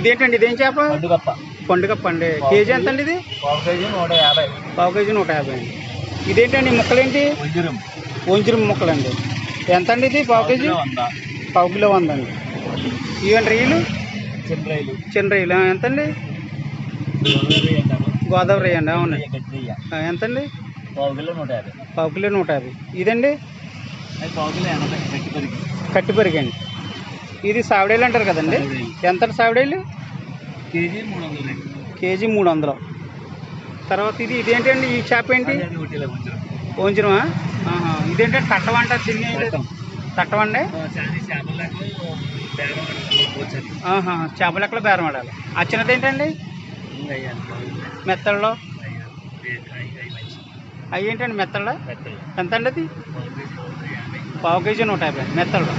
ఇదేంటండి ఇదేం చేప? పండుగప్ప. పండుగ పండే కేజీ ఎంత అండి ఇది? ఒక కేజీ నూట యాభై. పావు కేజీ నూట యాభై అండి. ఇదేంటండి ముక్కలేంటి? వంజరం ముక్కలండి. ఎంత అండి ఇది? పావు కేజీ? పావు కిలో వంద అండి. ఇవండి రీలు చిన్నరైలు చిన్న రీలు ఆ, ఎంత అండి గోదావరి రీ అండి అవునండి ఆ, ఎంత అండి పావు కిలో నూట యాభై. పావు కిలో నూట యాభై. ఇదండి? పావు కిలో ఎనభై గట్టి పరిగి. కట్టి పెరిగండి. ఇది సావిడేలు అంటారు కదండి? ఎంత సావిడేలు? కేజీ మూడు వందలు కేజీ మూడు వందలు. తర్వాత ఇది ఇదేంటండి ఈ చేప ఏంటి? ఆహా. ఇదేంటంటే తట్టం. తట్టవండి చాలా చేపల లెక్కలో బేరం ఆడాలి. ఆ చిన్నది ఏంటండి? మెత్తల్లో? అవి ఏంటండి మెత్తల్లో? ఎంత అండి అది? పావు కేజీ నూట యాభై. మెత్తల్లో.